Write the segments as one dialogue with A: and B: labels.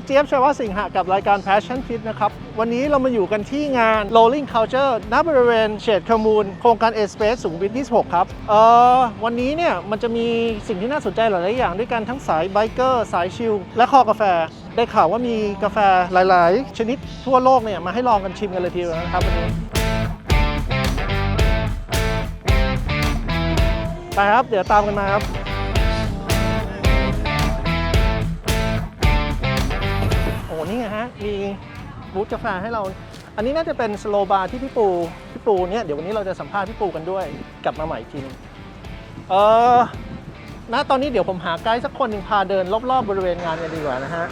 A: ครับเจี๊ยบชวสิงหะกับรายการ Passion Fit นะครับ วันนี้เรามาอยู่กันที่งาน Rolling Culture ณบริเวณเฉดคมูล โครงการ A Space สุขุมวิท26 ครับ เอ่อ วันนี้เนี่ย มันจะมีสิ่งที่น่าสนใจหลาย ๆ อย่างด้วยกันทั้งสายไบเกอร์สายชิล และคอกาแฟ ได้ข่าวว่ามีกาแฟหลาย ๆ ชนิดทั่วโลกเนี่ย มาให้ลองกันชิมกันเลยทีเดียวนะครับวันนี้ไปครับ เดี๋ยวตามกันมาครับ มีบูธกาแฟให้เรา อันนี้น่าจะเป็นสโลบาร์ที่พี่ปูพี่ปูเนี่ยเดี๋ยววันนี้เราจะสัมภาษณ์พี่ปูกันด้วย กลับมาใหม่อีกทีหนึงเออณตอนนี้เดี๋ยวผมหาไกด์สักคนหนึ่งพาเดินรอบๆบริเวณงานกันดีกว่านะฮะ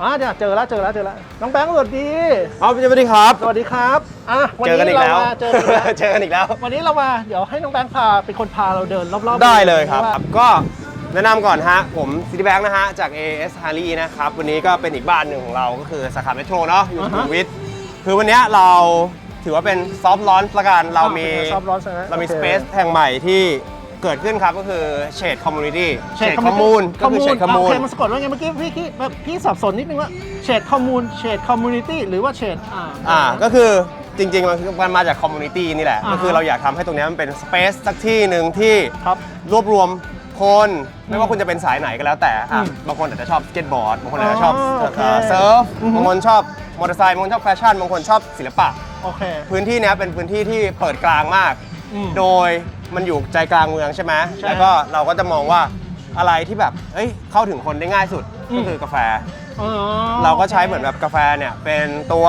A: อ่าเดี๋ยวเจอแล้วเจอแล้วเจอแล้วน้องแบงค์สวัสดี
B: เอาสวัสดีครับ
A: สวัสดีครับอะวัน
B: เจอ
A: นี้
B: กันอีก
A: เรา
B: แล้ว
A: มาเจอกันอีกแล้ว
B: เจอกันอีกแล้ว
A: วันนี้เรามาเดี๋ยวให้น้องแบงค์พาเป็นคนพาเราเดินรอบๆ
B: ได้เลยครับ
A: ว่า
B: ก็ แนะนำก่อนฮะ ผมซิตี้แบงค์นะฮะ จาก AS h a r l e y นะครับ วันนี้ก็เป็นอีกบ้านหนึ่งของเราก็คือสาขาเมโทรเนาะอยู่สุขุมวิทคือวันเนี้ยเราถือว่าเป็นซอฟต์ลอนละกันเรามี
A: ชอบร้อนใช่ไหม
B: เรามี
A: โอ
B: ส
A: ค
B: เปซแห่งใหม่ที่เกิดขึ้นครับก็คือเฉดคอมมูนิตี้เฉดคอมมูนก็คือเฉดคอมมู
A: โอนเคมันสะกดว่าไงเมื่อกี้พี่พี่แบบพี่สับสนนิดนึงว่าเฉดคอมมูนเฉดคอมมูนิตี้หรือว่าเฉดอ่า
B: อ่าก็คือจริงๆ มันคือมันมาจากคอมมูนิตี้นี่แหละ
A: อ่าฮะ
B: ก็คือเราอยากทำให้ตรงเนี้ยมันเป็นสเปซสักที่หนึ่งที่
A: ครับ
B: รวบรวม คนไม่ว่าคุณจะเป็นสายไหนก็แล้วแต่อะ
A: อืม
B: บางคนอาจจะชอบสเก็ตบอร์ดบางคนอาจจะชอบ
A: อ๋อโอเค
B: เอ่อเซิร์ฟ
A: อือฮึ
B: บางคนชอบมอเตอร์ไซค์บางคนชอบแฟชั่นบางคนชอบศิลปะ
A: โอเค
B: พื้นที่เนี้ยเป็นพื้นที่ที่เปิดกลางมาก
A: อืม
B: โดยมันอยู่ใจกลางเมืองใช่ไหม
A: ใช่
B: แล้วก็เราก็จะมองว่าอะไรที่แบบ เอ้ย เข้าถึงคนได้ง่ายสุด
A: อืม
B: ก็คือกาแฟ
A: อ๋อ
B: เราก็ใช้เหมือนแบบกาแฟเนี่ยเป็นตัว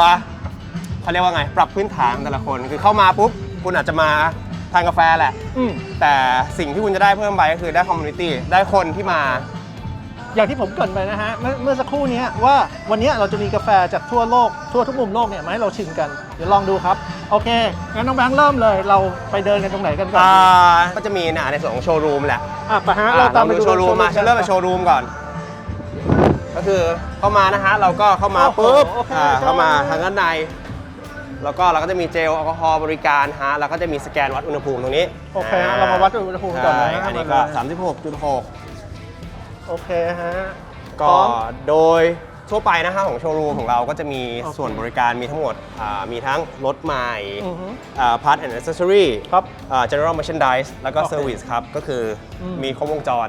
B: เขาเรียกว่าไง ปรับพื้นฐานแต่ละคน คือเข้ามาปุ๊บคุณอาจจะมา ทานกาแฟแหละ
A: อืม
B: แต่สิ่งที่คุณจะได้เพิ่มไปก็คือได้คอมมูนิตี้ได้คนที่มา
A: อย่างที่ผมเกรินไปนะฮะเมื่อเมื่อสักครู่นี้ว่าวันนี้เราจะมีกาแฟจากทั่วโลกทั่วทุกมุมโลกเนี่ยมาให้เราชิมกัน เดี๋ยวลองดูครับ โอเคงั้นน้องแบงค์เริ่มเลยเราไปเดินกันตรงไหนกันก่อน
B: อ่า
A: ดี
B: ก็จะมีนะในส่วนของโชว์รูมแหละ
A: อะไปฮะเราตามไปดู
B: โชว์รูมมาฉันเริ่มจากโชว์รูมก่อน ก็คือเข้ามานะฮะ เราก็เข้ามา
A: โอ้โห
B: ปุ๊บ
A: โอเค
B: อ่า
A: ใช่
B: เข้ามาทางด้านใน แล้วก็เราก็จะมีเจลแอลกอฮอล์บริการฮะแล้วก็จะมีสแกนวัดอุณหภูมิตรงนี้
A: โอเคฮะเรามาวัดอุณหภูมิก่อนนะ
B: ใช่อันนี้ก็ 36.6
A: โอเคฮะ
B: ก็
A: พร้อม
B: โดยทั่วไปนะฮะของโชว์รูมของเราก็จะมี
A: โอเค
B: ส่วนบริการมีทั้งหมดอ่ามีทั้งรถใหม่
A: อือฮึ
B: พาร์ทแอนด์อ c เซสซอรี่
A: ครับ
B: general merchandise แล้วก็
A: โอเค
B: service ครับ ก็คืออ
A: ม
B: มีครบวงจร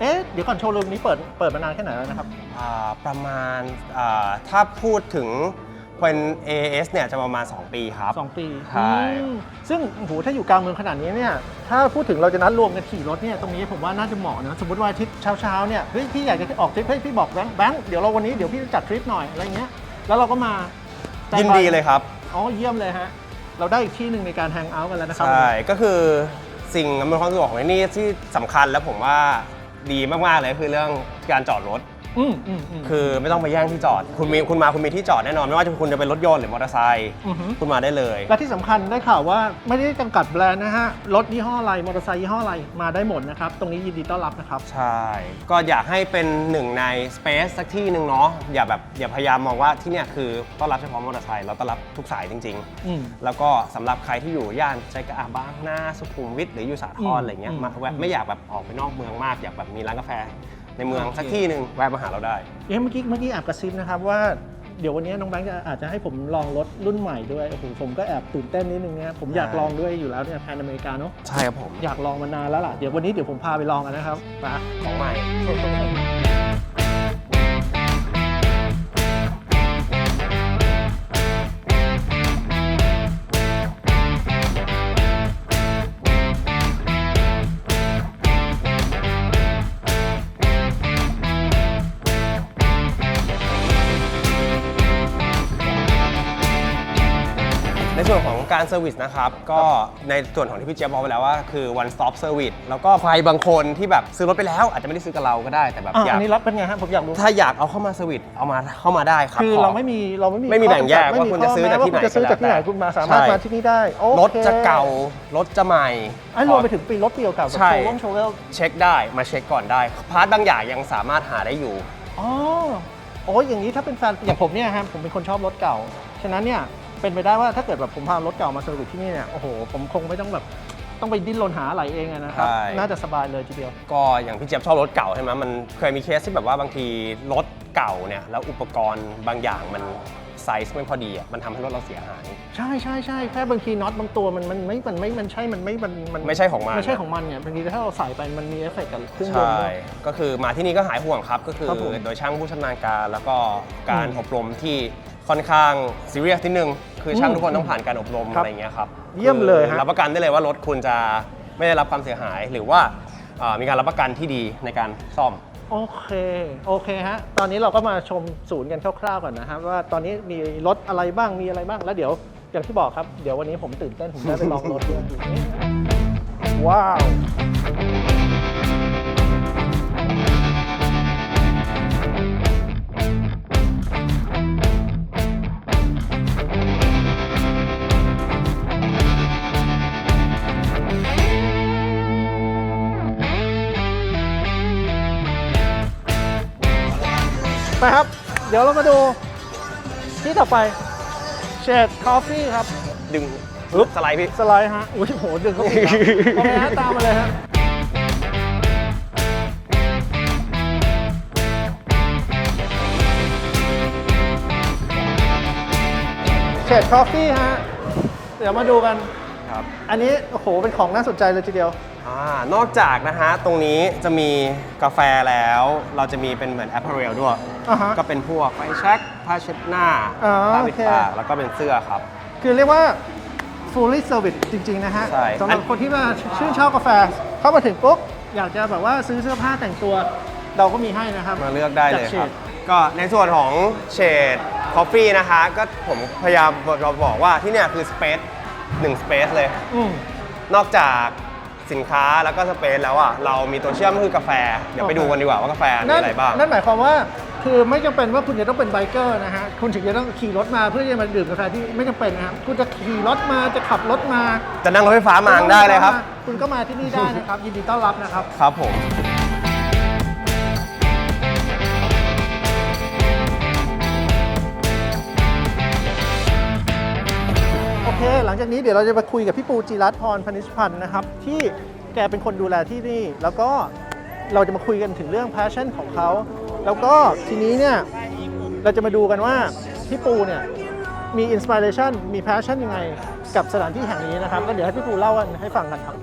A: เอ๊ะเดี๋ยวก่อนโชว์รูมนี้เปิดเปิดมานานแค่ไหนแล้วนะครับ
B: อ่าประมาณอ่าถ้าพูดถึง เป็น AAS เนี่ยจะประมาณ 2 ปีครับ
A: 2ปี
B: ใช่
A: อืมซึ่งโอ้โหถ้าอยู่กลางเมืองขนาดนี้เนี่ย ถ้าพูดถึงเราจะนัดรวมกันขี่รถเนี่ย ตรงนี้ผมว่าน่าจะเหมาะนะสมมติว่าอาทิตย์เช้าๆเนี่ย เฮ้ย พี่อยากจะออกทริปเฮ้ยพี่บอกแบงค์แบงค์เดี๋ยวเราวันนี้เดี๋ยวพี่จะจัดทริปหน่อยอะไรเงี้ย แล้วเราก็มา
B: ยินดีเลยครับ
A: อ๋อ เยี่ยมเลยฮะ เราได้อีกที่หนึ่งในการแฮงเอาท์กันแล้วนะครับ
B: ใช่ ก็คือสิ่งอำนวยความสะดวกของที่นี่ที่สำคัญแล้วผมว่าดีมาก ๆ เลยคือเรื่องการจอดรถ
A: อืมอืมอืม
B: คือไม่ต้องไปแย่งที่จอด คุณมีคุณมาคุณมีที่จอดแน่นอน ไม่ว่าจะคุณจะเป็นรถยนต์หรือมอเตอร์ไซค์
A: อือฮึ
B: คุณมาได้เลย
A: และที่สำคัญได้ข่าวว่าไม่ได้จำกัดแบรนด์นะฮะ รถยี่ห้ออะไร มอเตอร์ไซค์ยี่ห้ออะไร มาได้หมดนะครับ ตรงนี้ยินดีต้อนรับนะครับ
B: ใช่ ก็อยากให้เป็นหนึ่งใน Space สักที่หนึ่งเนาะอย่าแบบอย่าพยายามมองว่าที่เนี่ยคือต้อนรับเฉพาะมอเตอร์ไซค์เราต้อนรับทุกสายจริง
A: อืม
B: ๆ แล้วก็สำหรับใครที่อยู่ย่านใจกระอาบางนาสุขุมวิทหรืออยู่สาท
A: อื
B: ร
A: ม
B: อะไรเงี้ย
A: อืม
B: มาแวะไม่อยากแบบออกไปนอกเมืองมากอยากแบบมีร้านกาแฟ ในเมือง
A: โอเค
B: สักที่หนึ่งแวะมาหาเราได้
A: เอ๊ะเมื่อกี้เมื่อกี้แอบกระซิบนะครับว่าเดี๋ยววันนี้น้องแบงค์จะอาจจะให้ผมลองรถรุ่นใหม่ด้วยโอ้โหผมก็แอบตื่นเต้นนิดนึงเนี่ยผมอยาก
B: ใช่
A: ลองด้วยอยู่แล้วเนี่ยแพนอเมริกาเนาะ
B: ใช่ครับผม
A: อยากลองมานานแล้วล่ะเดี๋ยววันนี้เดี๋ยวผมพาไปลองกันนะครับมา
B: ของใหม่ ในส่วนของการเซอร์วิสนะครับ ก็ในส่วนของที่พี่เจี๊ยบบอกไปแล้วว่าคือ one stop service แล้วก็ใครบางคนที่แบบซื้อรถไปแล้ว อาจจะไม่ได้ซื้อกับเราก็ได้แต่แบบ
A: อะ
B: อยา
A: อั
B: ก
A: นนี้รับเป็นไงฮะผมอยากรู้
B: ถ้าอยากเอาเข้ามาเซอร์วิสเอามาเข้ามาได้ครับ
A: คือ
B: ข
A: เราไม่มีเราไม่มี
B: ไม่มีแบ่งแยก
A: ข้อ
B: ว่าคุณจะซื้อจากที่ไหน
A: ว่าคุณจะซื้อจากที่ไหน
B: ก็แล้วแต่
A: คุณมาสามารถ
B: ใช่
A: มาที่นี่ได้โอเค
B: รถจะเก่ารถจะใหม่
A: ไอ้รวมไปถึงปีรถเก่าเก่าแบบ
B: ใช่
A: โชว์ร่มโชว์เวล
B: เช็คได้มาเช็คก่อนได้พาร์ทบางอย่างยังสามารถหาได้อยู่
A: อ๋อโอ้ยอย่างนี้ถ้าเป็นแฟนอย่างผมเนี่ยฮะผมเป็นคนชอบรถเก่า ฉะนั้นเนี่ย เป็นไปได้ว่าถ้าเกิดแบบผมพารถเก่ามาเซอร์วิสที่นี่เนี่ยโอ้โหผมคงไม่ต้องแบบต้องไปดิ้นรนหาอะไรเองอะนะครับ
B: ใช่
A: น่าจะสบายเลยทีเดียว
B: ก็อย่างพี่เจี๊ยบชอบรถเก่าใช่ไหมมันเคยมีเคสที่แบบว่าบางทีรถเก่าเนี่ยแล้วอุปกรณ์บางอย่างมันไซส์ไม่พอดีอะมันทำให้รถเราเสียหาย
A: ใช่ใช่ใช่แค่บางทีน็อตบางตัวมันมันไม่มันไม่มันใช่มันไม่มันมัน
B: ไม่ใช่ของมัน
A: ไม่ใช่ของมันเนี่ยบางทีถ้าเราใส่ไปมันมีเอฟเฟกต์กับเครื่องยนต์
B: ใช่
A: ด้วย
B: ก็คือมาที่นี่ก็หายห่วงครับ ก็คือ
A: ครับผม
B: โดยช่างผู้ชำนาญการ แล้วก็การ
A: อืม
B: อบรมที่ ค่อนข้างซีเรียสนิดนึง คือช่าง
A: อืม
B: ทุกคนต้องผ่านการอบรม
A: ครับ
B: อะไรอย่างเงี้ยครับ
A: เยี่ยมเลยฮะ
B: คือรับประกันได้เลยว่ารถคุณจะไม่ได้รับความเสียหาย หรือว่าเอ่อมีการรับประกันที่ดีในการซ่อม
A: โอเค โอเคฮะ ตอนนี้เราก็มาชมศูนย์กันคร่าวๆก่อนนะครับว่าตอนนี้มีรถอะไรบ้าง มีอะไรบ้าง แล้วเดี๋ยวอย่างที่บอกครับ เดี๋ยววันนี้ผมตื่นเต้น ผมได้ไปลองรถด้วยว้าว ไปครับ เดี๋ยวเรามาดูที่ต่อไปเชดคอฟฟี่ครับ
B: ดึง
A: ปึ๊บ
B: สไลด์พี่
A: สไลด์ฮะ อุ้ยโห ดึงเข้าไปอีกครับโอเคฮะตามมาเลยฮะเชดคอฟฟี่ฮะ เดี๋ยวมาดูกัน
B: ครับ
A: อันนี้ โอ้โห เป็นของน่าสนใจเลยทีเดียว
B: อ่า นอกจากนะฮะ ตรงนี้จะมีกาแฟแล้ว เราจะมีเป็นเหมือน apparel ด้วย
A: อ่าฮะ
B: ก็เป็นพวกไฟแช็กผ้าเช็ดหน้า
A: อ๋อ
B: ผ้าปิด
A: โอเค
B: ปากแล้วก็เป็นเสื้อครับ
A: คือเรียกว่า fully service จริง ๆ นะฮะ
B: ใช่
A: สำหรับคนที่มาชื่นชอบกาแฟ เข้ามาถึงปุ๊บ อยากจะแบบว่าซื้อเสื้อผ้าแต่งตัวเราก็มีให้นะครับ
B: มาเลือกได้เลย
A: จาก
B: ครับ
A: Shade
B: ก็ในส่วนของเชดคอฟฟี่นะคะ ก็ผมพยายามเราบอกว่าที่เนี่ยคือสเปซหนึ่งสเปซเลย
A: อืม
B: นอกจาก สินค้าแล้วก็สเปซแล้วอะเรามีตัวเชื่อมก็คือกาแฟ เดี๋ยวไป
A: โอเค
B: ดูกันดีกว่าว่ากาแฟมีอะไรบ้าง
A: นั่นหมายความว่าคือไม่จำเป็นว่าคุณจะต้องเป็นไบเกอร์นะฮะคุณถึงจะต้องขี่รถมาเพื่อจะมาดื่มกาแฟที่ไม่จำเป็นนะครับคุณจะขี่รถมาจะขับรถมา
B: จะนั่งรถไฟฟ้ามาได้เลยครับ
A: คุณก็มาที่นี่ได้นะครับ ยินดีต้อนรับนะครับ
B: ครับผม
A: ลังจากนี้เดี๋ยวเราจะไปคุยกับพี่ปูจิรัตน์พรพนิชพันธ์นะครับ ที่แกเป็นคนดูแลที่นี่ แล้วก็เราจะมาคุยกันถึงเรื่อง passion ของเขา แล้วก็ทีนี้เนี่ยเราจะมาดูกันว่าพี่ปูเนี่ยมี inspiration มี passion ยังไงกับสถานที่แห่งนี้นะครับ ก็เดี๋ยวให้พี่ปูเล่าให้ฟังกันครับ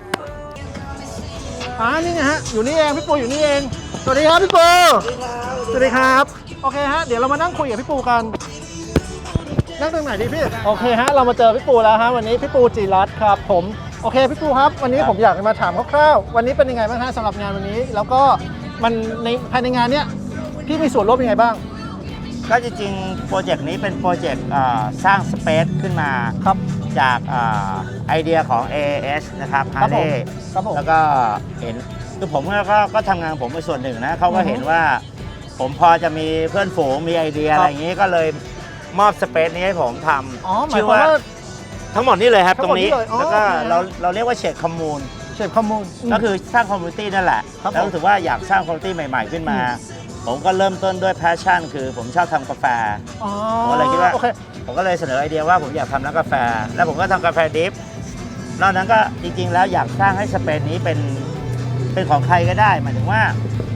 A: อ่านี่ไงฮะอยู่นี่เองพี่ปูอยู่นี่เอง สวัสดีครับพี่ปูสวัสดีครับ โอเคฮะเดี๋ยวเรามานั่งคุยกับพี่ปูกัน นั่งตรงไหนดีพี่ โอเคฮะ เรามาเจอพี่ปูแล้วฮะวันนี้พี่ปูจีรัตน์ครับผม โอเคพี่ปูครับ วันนี้ผมอยากจะมาถามคร่าวๆ วันนี้เป็นยังไงบ้างฮะสำหรับงานวันนี้ แล้วก็มันในภายในงานเนี้ยพี่มีส่วนร่วมยังไงบ้าง
C: ก็จริงๆ โปรเจกต์นี้เป็นโปรเจกต์อ่าสร้างสเปซขึ้นมา
A: ครับ
C: จากอ่าไอเดียของ AAS นะครับ
A: ครั
C: ฮา
A: บ
C: ร์
A: ผม
C: เลย์
A: ครับผม
C: แล้วก็เห็นคือผมก็ก็ก็ทำงานของผมเป็นส่วนหนึ่งนะเขาก็
A: อือฮึ
C: เห็นว่า ผมพอจะมีเพื่อนฝูงมีไอเดีย
A: ครับ
C: อะไรอย่างนี้ก็เลย มอบสเปซนี้ให้ผมท
A: อ๋อำหมายความว่า
C: ทั้งหมดนี่เลยครับ
A: ทั้
C: ต
A: ง
C: ร
A: หมด
C: ง
A: นี้
C: นี้
A: เลยอ๋อ
C: แล้วก็
A: โอเค
C: เราเราเรียกว่าเชดคอมมูน
A: เชฟข้อมูล
C: ก็คือสร้างคอมมูนิตี้นั่นแหละ
A: ครับ
C: แล้ว
A: ผม
C: รู้สึกว่าอยากสร้างคอมมูนิตี้ใหม่ ๆ ขึ้นมาผมก็เริ่มต้นด้วยแพชชั่น คือผมชอบทำกาแฟ
A: อ๋อ
C: ผมก็เลยคิดว่า
A: โอเค
C: ผมก็เลยเสนอไอเดียว่าผมอยากทำร้านกาแฟ แล้วผมก็ทำกาแฟดริฟนอกนั้นก็จริงๆแล้วอยากสร้างให้สเปซนี้เป็นเป็นของใครก็ได้หมายถึงว่า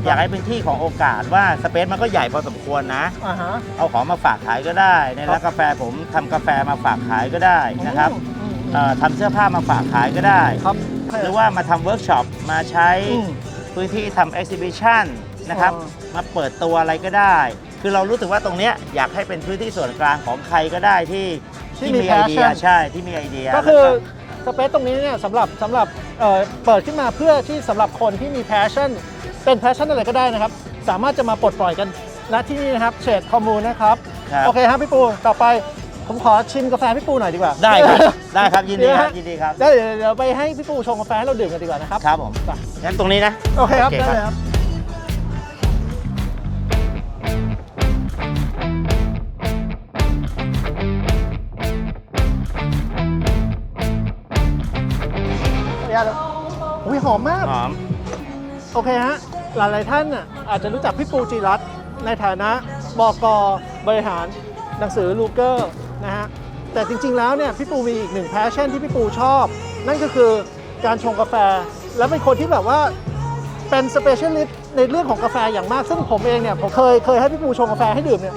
C: อยากให้เป็นที่ของโอกาสว่าสเปซมันก็ใหญ่พอสมควรนะ
A: อ่าฮะ
C: เอาของมาฝากขายก็ได้ในร้านกาแฟผมทำกาแฟมาฝากขายก็ได้นะครับ
A: อืม
C: เอ่อทำเสื้อผ้ามาฝากขายก็ได้
A: ครับ
C: หรือว่ามาทำเวิร์กช็อปมาใช้
A: อืม
C: พื้นที่ทำเอ็กซิบิชันนะครับ
A: อ๋อ
C: มาเปิดตัวอะไรก็ได้ คือเรารู้สึกว่าตรงเนี้ยอยากให้เป็นพื้นที่ส่วนกลางของใครก็ได้ที่
A: ที่มี
C: ไอเดีย
A: passion
C: ใช่ที่มีไอเดีย
A: ก็คือ
C: แล้ว
A: สเปซตรงนี้เนี่ยสำหรับสำหรับเอ่อเปิดขึ้นมาเพื่อที่สำหรับคนที่มี passion เป็น passion อะไรก็ได้นะครับ สามารถจะมาปลดปล่อยกันณที่นี่นะครับเชดคอมมูนนะครับ
C: ครับ
A: โอเคครับพี่ปูต่อไปผมขอชิมกาแฟพี่ปูหน่อยดีกว่า
C: ได้ครับ ได้ครับยินดีครับ
A: เว
C: ยินดีครับ
A: ได้เดี๋ยวเดี๋ยวไปให้พี่ปูชงกาแฟให้เราดื่มกันดีกว่านะครับ
C: ครับผม
A: ไป
C: งั้นตรงนี้นะ
A: โอเคครับ
C: โอเค
A: ได้
C: ครับ
A: เลยครับขออนุญาตครับอุ้ยหอมมาก
C: หอม
A: โอเคฮะ หลายๆท่านน่ะอาจจะรู้จักพี่ปูจีรัตน์ในฐานะบกบริหารหนังสือลูเกอร์นะฮะแต่จริงๆแล้วเนี่ยพี่ปูมีอีกหนึ่งแพชชั่นที่พี่ปูชอบ นั่นก็คือการชงกาแฟ แล้วเป็นคนที่แบบว่าเป็นสเปเชียลิสต์ในเรื่องของกาแฟอย่างมาก ซึ่งผมเองเนี่ยผมเคยเคยให้พี่ปูชงกาแฟให้ดื่มเนี่ย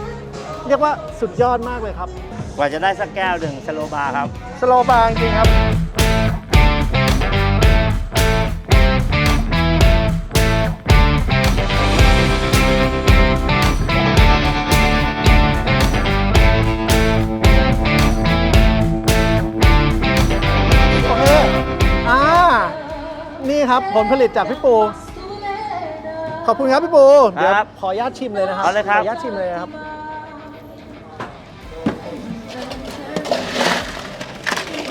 A: เรียกว่าสุดยอดมากเลยครับ
C: กว่าจะได้สักแก้วหนึ่งสโลบาร์ครับ
A: สโลบาร์จริงๆครับ นี่ครับ ผลผลิตจากพี่ปู ขอบคุณครับพี่ปู เดี๋ยว
C: ครับ
A: ขออนุญาตชิมเลยนะครับ
C: เอาเลยครับ
A: ขออนุญาตชิมเลยนะครับ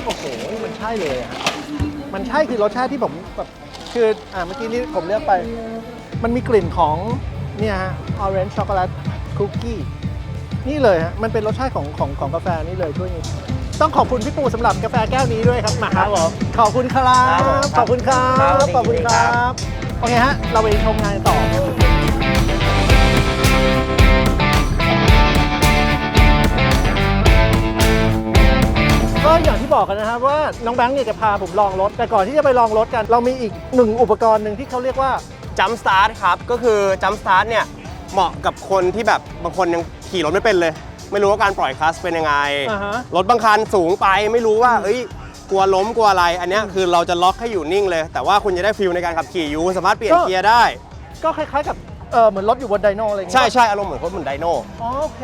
A: โอ้โห มันใช่เลยอะมันใช่คือรสชาติที่ผมแบบคืออ่าเมื่อกี้นี้ผมเลือกไป มันมีกลิ่นของเนี่ยฮะ orange chocolate cookie นี่เลยฮะ มันเป็นรสชาติของของของกาแฟนี่เลยช่วยนี้ ต้องขอบคุณพี่ปูสำหรับกาแฟแก้วนี้ด้วยครับมา
C: ครับผม
A: ขอบคุณครับ
C: ครับผม
A: ขอบคุณครั
C: ครับบ
A: ขอบคุณค
C: ครั
A: รับบโอเคฮะ เราไปชมงานต่อ ก็อย่างที่บอกกันนะครับว่าน้องแบงค์เนี่ยจะพาผมลองรถ แต่ก่อนที่จะไปลองรถกัน เรามีอีกหนึ่งอุปกรณ์หนึ่งที่เขาเรียกว่า
B: จัมสตาร์ทครับ ก็คือจัมสตาร์ทเนี่ย เหมาะกับคนที่แบบบางคนยังขี่รถไม่เป็นเลย ไม่รู้ว่าการปล่อยคลัสเป็นยังไง
A: อ่าฮะ
B: รถบางคันสูงไปไม่รู้ว่าเอ้ยกลัวล้มกลัวอะไร อันเนี้ยคือเราจะล็อกให้อยู่นิ่งเลย แต่ว่าคุณจะได้ฟิลในการขับขี่อยู่ สามารถเปลี่ยน
A: ก็
B: เกียร์ได้
A: ก็คล้ายๆกับเออเหมือนรถอยู่บนไดโนอะไรอย่างเงี้
B: ใช่
A: ย
B: ใช่อารมณ์เหมือนรถเหมือนไดโน่
A: อ๋อโอเค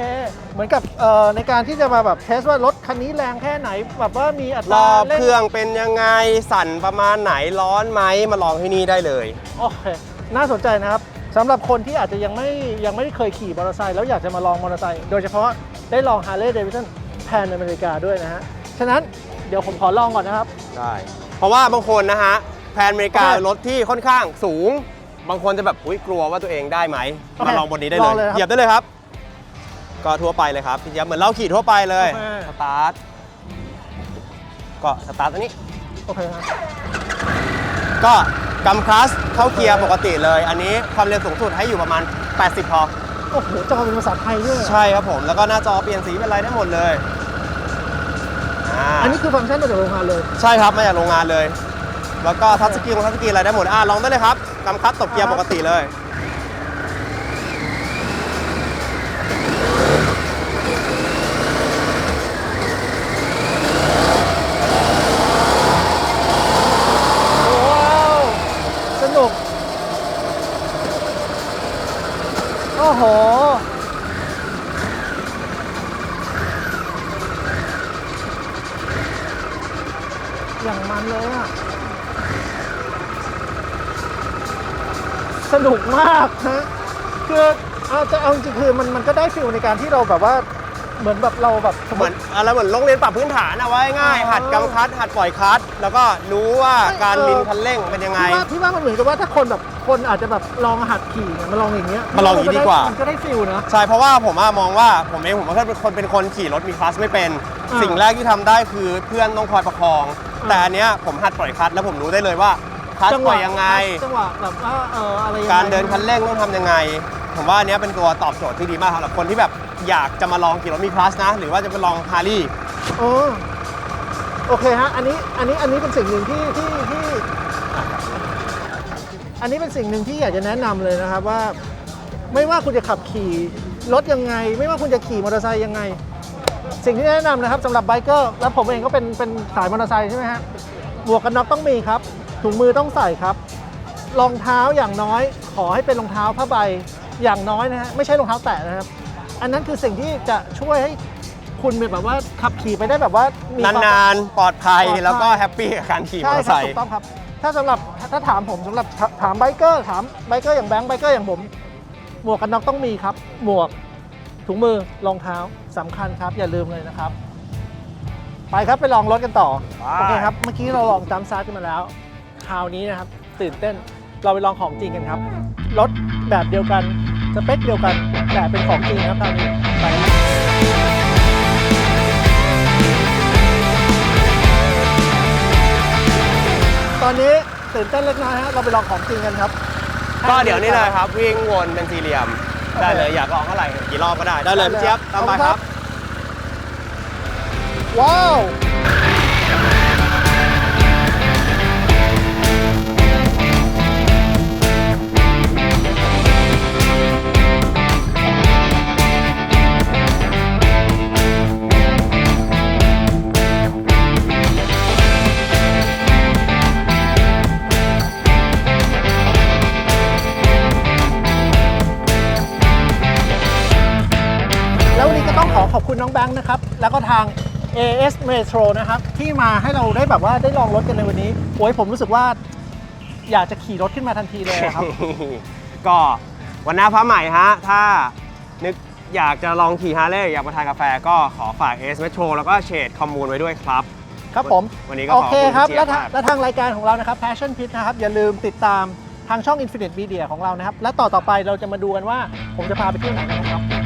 A: เหมือนกับเอ่อในการที่จะมาแบบเทสว่ารถคันนี้แรงแค่ไหน แบบว่ามีอัต
B: ร
A: รา
B: อบ
A: ร่
B: เครื่องเป็นยังไง สั่นประมาณไหนร้อนไหมมาลองที่นี่ได้เลย
A: โอเค น่าสนใจนะครับสำหรับคนที่อาจจะยังไม่ยังไม่ได้เคยขี่มอเตอร์ไซค์แล้วอยากจะมาลองมอเตอร์ไซค์โดยเฉพาะ ได้ลอง Harley Davidson Pan America ด้วยนะฮะ ฉะนั้นเดี๋ยวผมขอลองก่อนนะครับ
B: ใช่เพราะว่าบางคนนะฮะแพนอเมริกา
A: โอเค
B: รถที่ค่อนข้างสูง บางคนจะแบบอุ้ยกลัวว่าตัวเองได้ไหม
A: โอเค
B: มาลองบนนี้ได้
A: ล
B: เล
A: อง
B: ย
A: เลยครับ
B: เหยียบได้เลยครับ ก็ทั่วไปเลยครับพี่เจี๊ยบเหมือนเราขี่ทั่วไปเลย
A: โอเค
B: สตาร์ทก็สตาร์ทตัวนี้
A: โอเคครับ
B: ก็กำคลัสเข้าเกียร์ปกติเลย อันนี้ความเร็วสูงสุดให้อยู่ประมาณ 80 พอ
A: โอ้โหจอเป็นภาษาไทยด้วย
B: ใช่ครับผม แล้วก็หน้าจอเปลี่ยนสีเป็นอะไรได้หมดเลยอ่า
A: อันนี้คือฟังก์ชันมาจากโรงงานเลย
B: ใช่ครับมาจากโรงงานเลย แล้วก็ทัชสกรีนทัชสกรีนอะไรได้หมดอ่าลองได้เลยครับกำคัดตบเกียร์ปกติเลย
A: ว้าว สนุก โอ้โห อย่างมันเลยอะ สนุกมากฮะ คือเอาจะเอาจริงๆคือมันมันก็ ได้ฟิลในการที่เราแบบว่าเหมือนแบบเราแบบสม
B: เห
A: ม
B: มือน
A: ติ
B: อะไรเหมือนโรงเรียนปรับพื้นฐานเอาไว้ง่าย
A: อ๋อ
B: หัดกำคัดหัดปล่อยคัด แล้วก็รู้ว่าการ
A: เออ
B: ลินคันเร่งเป็นยังไง
A: พี่ว่าพี่ว่ามันเหมือนกับว่าถ้าคนแบบคนอาจจะแบบลองหัดขี่เนี่ยมาลองอย่างเงี้ย
B: มาลองอย่างนี้ดีกว่า
A: มันก็ได้ฟิลนะ
B: ใช่เพราะว่าผมอะมองว่าผมเองผมก็เป็นคนเป็นคนขี่รถมีคลาสไม่เป็น
A: อ่า
B: สิ่งแรกที่ทำได้คือเพื่อนต้องคอยประคอง
A: อ่า
B: แต่อันเนี้ยผมหัดปล่อยคลัดแล้วผมรู้ได้เลยว่าคลัดปล่อยยังไง
A: จังหวะแบบว่าเอออะไรยังไง
B: การเดินคันเร่งต้องทำยังไง ผมว่าอันเนี้ยเป็นตัวตอบโจทย์ที่ดีมากสำหรับคนที่แบบอยากจะมาลองขี่รถมีคลาสนะ หรือว่าจะไปลองฮาร์ลี
A: โอ้โอเคฮะ อันนี้ อันนี้ อันนี้เป็นสิ่งหนึ่งที่ที่ที่ อันนี้เป็นสิ่งหนึ่งที่อยากจะแนะนำเลยนะครับว่า ไม่ว่าคุณจะขับขี่รถยังไง ไม่ว่าคุณจะขี่มอเตอร์ไซค์ยังไง สิ่งที่แนะนำนะครับสำหรับไบเกอร์และผมเองก็เป็นเป็นสายมอเตอร์ไซค์ใช่ไหมฮะหมวกกันน็อกต้องมีครับ ถุงมือต้องใส่ครับรองเท้าอย่างน้อย ขอให้เป็นรองเท้าผ้าใบ อย่างน้อยนะฮะไม่ใช่รองเท้าแตะนะครับ อันนั้นคือสิ่งที่จะช่วยให้คุณแบบว่าขับขี่ไปได้แบบว่ามีความ
B: นานๆ ปลอดภัย
A: ปลอดภัย
B: แล้วก็แฮปปี้กับการขี่มอ
A: ใช่
B: เตอร์
A: ค
B: ไซ
A: รับ
B: ค์
A: ถูกต้องครับ ถ้าสำหรับถ้าถามผมสำหรับถถามไบเกอร์ถามไบเกอร์อย่างแบงค์ไบเกอร์อย่างผม หมวกกันน็อกต้องมีครับ หมวกถุงมือรองเท้าสำคัญครับ อย่าลืมเลยนะครับ ไปครับไปลองรถกันต่อ
B: ไป
A: โอเคครับ เมื่อกี้เราลองจัมป์ซาร์ทกันมาแล้ว คราวนี้นะครับ ตื่นเต้น เราไปลองของจริงกันครับรถแบบเดียวกันสเปคเดียวกันแต่เป็นของจริงครับคราวนี้ไปครับตอนนี้ตื่นเต้นเล็กน้อยฮะเราไปลองของจริงกันครับ
B: ก็เดี๋ยวนี้เลยครับ วิ่งวนเป็นสี่เหลี่ยม ได้
A: โอเค
B: เลยอยากลองเท่าไหร่กี่รอบก็ได้ ได้เลย
A: ได้เลย
B: พี่เจี๊ยบตามไป
A: ขอบคุณ
B: ค
A: ครั
B: รับ
A: บว้าว อบคุณน้องแบงค์นะครับ แล้วก็ทาง AS Metro นะครับ ที่มาให้เราได้แบบว่าได้ลองรถกันในวันนี้โอ้ยผมรู้สึกว่า อยากจะขี่รถขึ้นมาทันทีเลยครับ
B: ก็วันหน้าฟ้าใหม่ฮะ ถ้านึกอยากจะลองขี่ฮาร์เลย์อยากมาทานกาแฟก็ขอฝาก AS Metro แล้วก็เชดคอมมูนไว้ด้วยครับ
A: ครับผม
B: วันนี้ก็
A: โอ
B: ขอบ
A: เค
B: คุณ
A: ครับ
B: เจี๊
A: และ
B: ยบ
A: ทาง
B: มาก
A: และทางรายการของเรานะครับ Passion Pit นะครับ อย่าลืมติดตามทางช่อง Infinite Media ของเรานะครับ และต่อต่อไปเราจะมาดูกันว่าผมจะพาไปเที่ยวไหนกันนะครับ